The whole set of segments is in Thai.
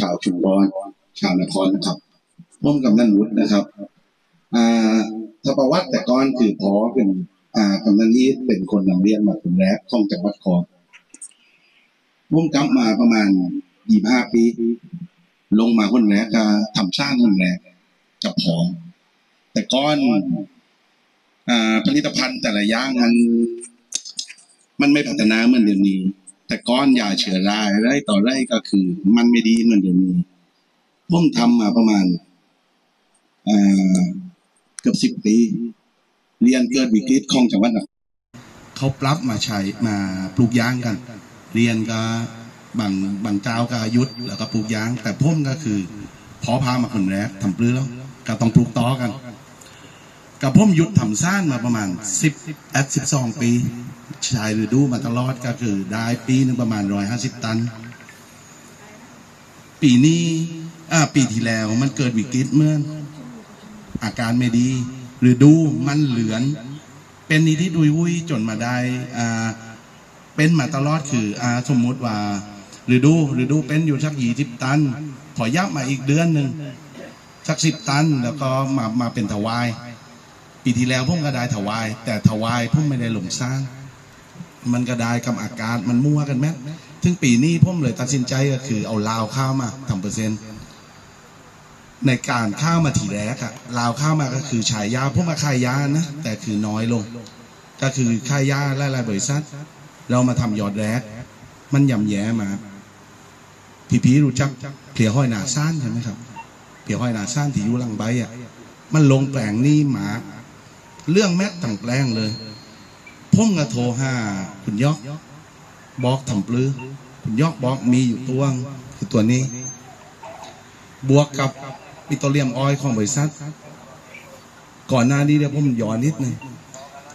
ชาวชุมพรชาวนครนะครับร่วมกับนันวุฒินะครับอ่าถ้าประวัติแต่ก่อนคือพอเป็นอ่ากำนันอีทเป็นคนนำเรียนมาคนแรกของจังหวัดคอนร่วมกลับมาประมาณยี่ห้าปี ลงมาคนแรกก็ทำสร้างคนแรกกับพอแต่ก้อนอ่าผลิตภัณฑ์แต่ละอย่างมันมันไม่พัฒนาเหมือนเดี๋ยวนี้ แต่ก้อนยาเชื้อราไรต่อไรก็คือ มันไม่ดีเหมือนเดี๋ยวนี้ผมทำมาประมาณเกือบสิบปี เรียนเกิดวิกฤตของจังหวัดนครเขาปรับมาใช้มาปลูกยางกัน เรียนก็บางบางเจ้าก็หยุดแล้วก็ปลูกยาง แต่ผมก็คือพอพามาคนแรกทำปลื้อแล้วก็ต้องปลูกต่อกันกับผมหยุดทำซ่านมาประมาณสิบแอดสิบสองปี ชายฤดูมาตลอดก็คือได้ปีหนึงประมาณร้อยห้าสิบตัน ปีนี้อ่าปีที่แล้วมันเกิดวิกฤตเมื่ออาการไม่ดีหรือดูมันเหลือน เป็นนิทิดุยวุ้ยจนมาได้อ่าเป็นมาตลอดคืออ่าสมมุติว่าหรือดูหรือดูเป็นอยู่สักยี่สิบตันขอยับมาอีกเดือนหนึ่งสักสิบตัน แล้วก็มามาเป็นถวาย ปีที่แล้วผมก็ได้ถวาย แต่ถวายผมไม่ได้หลงสร้าง มันก็ได้กับอากาศมันมั่วกันแม้ถึงปีนี้ผมเลยตัดสินใจก็คือเอาลาวข้าวมาทำเปอร์เซ็นต์ในการข้าวมาทีแรกอะลาวข้าวมาก็คือฉายยาพวกมาขายยานะแต่คือน้อยลง ก็คือขายยาหลายๆบริษัท เรามาทำยอดแรก มันย่ำแย่มาพี่พีรู้จักเพียห้อยหนาซ่านใช่ไหมครับเพียห้อยหนาซ่านที่อยู่ลังใบอะมันลงแปลงนี่หมา เรื่องแม็กต่างแปลงเลย ผมก็โทรหาคุณยอกบอกทำปลือคุณยอกบอกมีอยู่ตัวงคือตัวนี้ บวกกับปิโตรเลียมออยของบริษัท ก่อนหน้านี้เดี๋ยวผมย้อนนิดนึง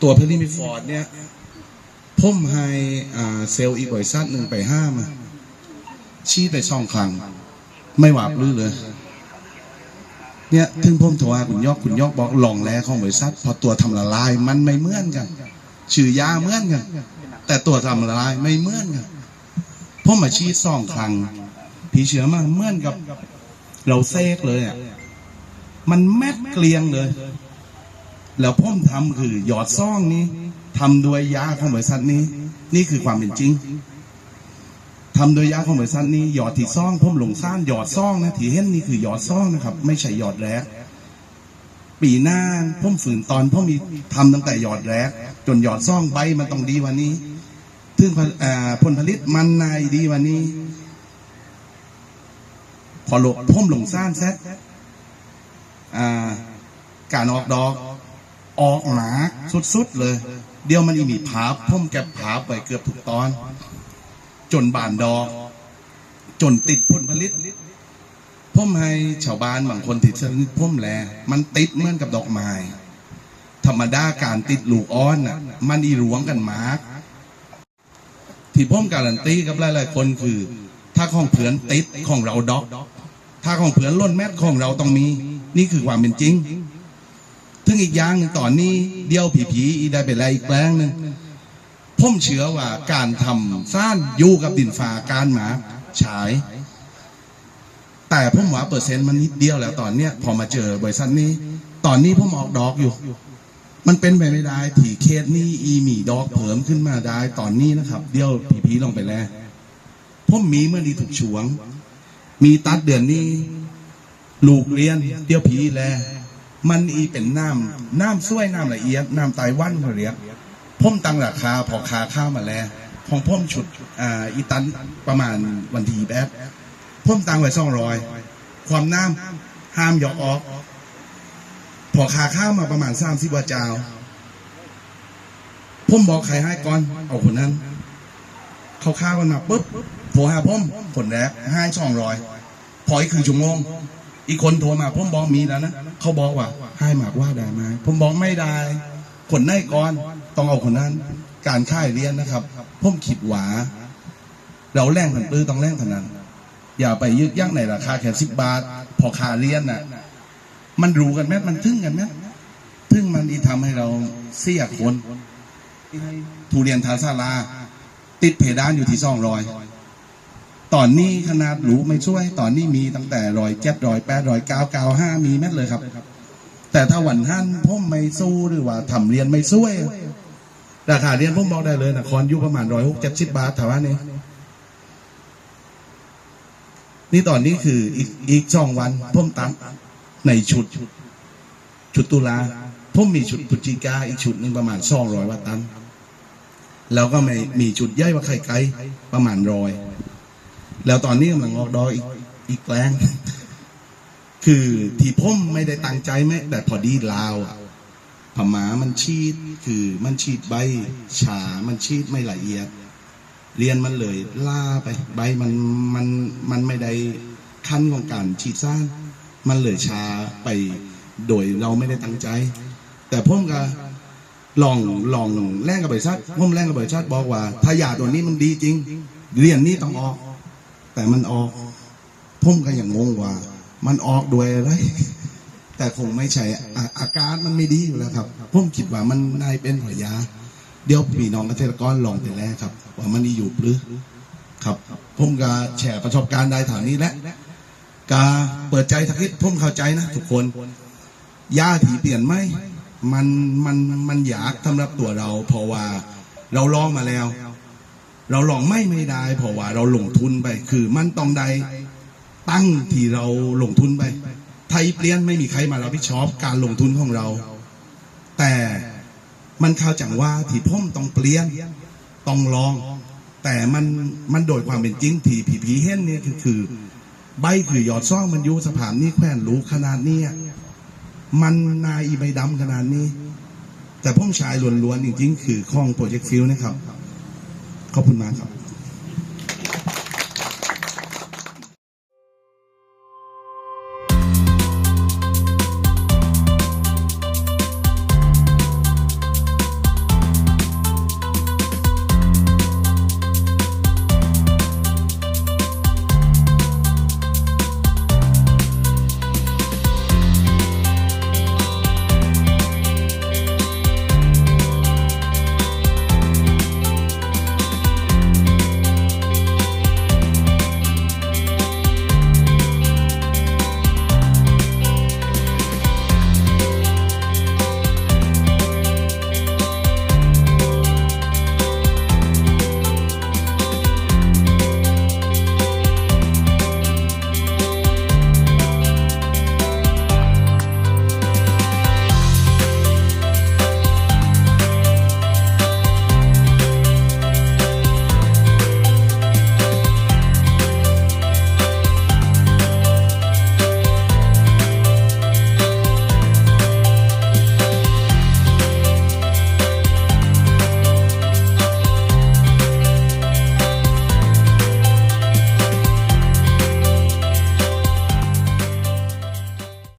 ตัวเพลิมิฟอร์ดเนี่ยผมให้เซลล์อีกบริษัทหนึ่งไปห้ามาชี้ไปช่องครั้งไม่หวาบลื้อเลย เนี่ยถึงผมโทรหาคุณยอกคุณยอกบอกลองแลของบริษัท พอตัวทำละลายมันไม่เหมือนกัน ชื่อยาเหมือนกัน แต่ตัวทำละลายไม่เหมือนกันผมมาชี้สองครั้งผีเชื้อมาเหมือนกับ เราเซกเลยอะมันแมดเกลียงเลย แล้วพ่มทำคือหยอดซ่องนี้ทำโดยยาของบริษัทนี้ นี่คือความเป็นจริงทำโดยยาของบริษัทนี้หยอดที่ซ่องพ่มหลงซ่านหยอดซ่องนะที่เห็นนี่คือหยอดซ่องนะครับ ไม่ใช่หยอดแรก ปีหน้าพ่มฝืนตอนพ่มมีทำตั้งแต่หยอดแรก จนหยอดซ่องใบมันต้องดีวันนี้ถึงผลอ่าผลผลิตมันนายดีวันนี้ พอหลงพ่มลงซ่านแซดการออกดอกออกหนาสุดๆเลย เดียวมันอีมีผาพ่มแก็บผาไปเกือบทุกตอน จนบานดอก จนติดผลผลิต พ่มให้ชาวบ้านบางคนติดชนิดพ่มแล มันติดเหมือนกับดอกไม้ ธรรมดาการติดลูกอ้อนน่ะ มันอีหลวงกันมาก ที่พ่มการันตีกับหลายๆคนคือ ถ้าของเผือนติดของเราดอก ถ้าของเผือนล้นแมทของเราต้องมี นี่คือความเป็นจริง ถึงอีกอย่างหนึ่งตอนนี้เดียวผีผีๆอีได้ไปแล้วอีกแปลงหนึ่งผมเชื่อว่าการทำซ่านอยู่กับดินฟ้าการหมาฉาย แต่ผมว่าเปอร์เซ็นต์มันนิดเดียวแล้วตอนเนี้ยพอมาเจอบริษัทนี้ ตอนนี้ผมออกดอกอยู่ มันเป็นไปไม่ได้ที่เคสนี้อีมีดอกเผิมขึ้นมาได้ตอนนี้นะครับ เดียวผีผีๆลงไปแล้วผมมีเมื่อนี้ถูกฉวง มีตัดเดือนนี้ลูกเรียนเดียวผีแลมันอีเป็นน้ำน้ำซ้วยน้ำละเอียดน้ำไต้หวันเขาเรียกผมตังราคาพอคาข้าวมาแล้วของผมชุดอ่าอีตันประมาณวันที่แปด ผมตั้งไว้สองร้อยความน้ำห้ามหยอกออก พอคาข้าวมาประมาณสามสิบวาเจ้าผมบอกใครให้ก่อน เอาคนนั้น เขาข้าวกันมาปุ๊บโทรหาผมผลแรกให้สองร้อยพออีกครึ่งชั่วโมงอีกคนโทรมาผมบอกมีแล้วนะเขาบอกว่าให้หมากว่าได้ไหมผมบอกไม่ได้ คนไหนก่อนต้องเอาคนนั้น การค่ายเรียนนะครับผมคิดหวาเราแรงผันปื้อต้องแรงพนัน อย่าไปยึกยักในราคาแค่สิบบาท พอคาเรียนน่ะ มันรู้กันไหมมันทึ่งกันไหมทึ่งมันอีทำให้เราเสียคนทุเรียนทาซาลา ติดเพดานอยู่ที่สองรอย ตอนนี้ขนาดหรูไม่ช่วย ตอนนี้มีตั้งแต่รอยเจ็ดรอยแปดรอยเก้าเก้าห้ามีแม่เลยครับ แต่ถ้าวันหันพ่มไม่สู้หรือว่าทำเรียนไม่ช่วย ราคาเรียนผมบอกได้เลยนะคอนอยู่ประมาณร้อยหกเจ็ดสิบบาทแถวนี้ นี่ตอนนี้คืออีกอีกช่องวันผมตัดในชุด ชุดตุลาผมมีชุดพุจิกาอีกชุดหนึ่งประมาณสองร้อยวัตตันแล้วก็ไม่มีชุดย่อยว่าไข่ไก่ประมาณร้อยแล้วตอนนี้กำลังออกดอกอีกอีกแปลงคือที่ผมไม่ได้ตั้งใจไหมแต่พอดีลาวอะผมามันชีดคือมันชีดใบฉามันชีดไม่ละเอียด เรียนมันเลยล่าไป ใบมันมันมันไม่ได้ขั้นของการฉีดซ่านมันเลยช้าไปโดยเราไม่ได้ตั้งใจ แต่ผมก็ลองลองแล่งกับบริษัทผมแล่งกับบริษัทบอกว่า ถ้ายาตัวนี้มันดีจริง เรียนนี่ต้องออก แต่มันออกผมก็ยังงงว่า มันออกด้วยอะไรแต่คงไม่ใช่อาการมันไม่ดีอยู่แล้วครับผมคิดว่ามันนายเป็นผยา เดี๋ยวพี่น้องเกษตรกรลองไปแล้วครับ ว่ามันดีอยู่หรือครับ ผมก็แชร์ประสบการณ์ได้ฐานนี้แหละกาเปิดใจทักนิดผมเข้าใจนะทุกคนยาที่เปลี่ยนไหมมันมันมันอยากสำหรับตัวเรา เพราะว่าเราลองมาแล้ว เราลองไม่ไม่ได้ เพราะว่าเราลงทุนไป คือมันต้องได้ตั้งที่เราลงทุนไป ไทยเปลี่ยนไม่มีใครมารับผิดชอบการลงทุนของเรา แต่ มันข่าวจังว่าที่พ่มต้องเปลี่ยนต้องลอง แต่มันมันโดยความเป็นจริงที่ผีผีเห็นเนี่ยคือคือ ใบคือยอดซ่องมันอยู่สถานนี้แขวนรู้ขนาดนี้มันนายอีใบดำขนาดนี้ แต่พ่มชายล้วนๆจริง ๆ คือข้องโปรเจกต์ฟิลนะครับขอบคุณมากครับ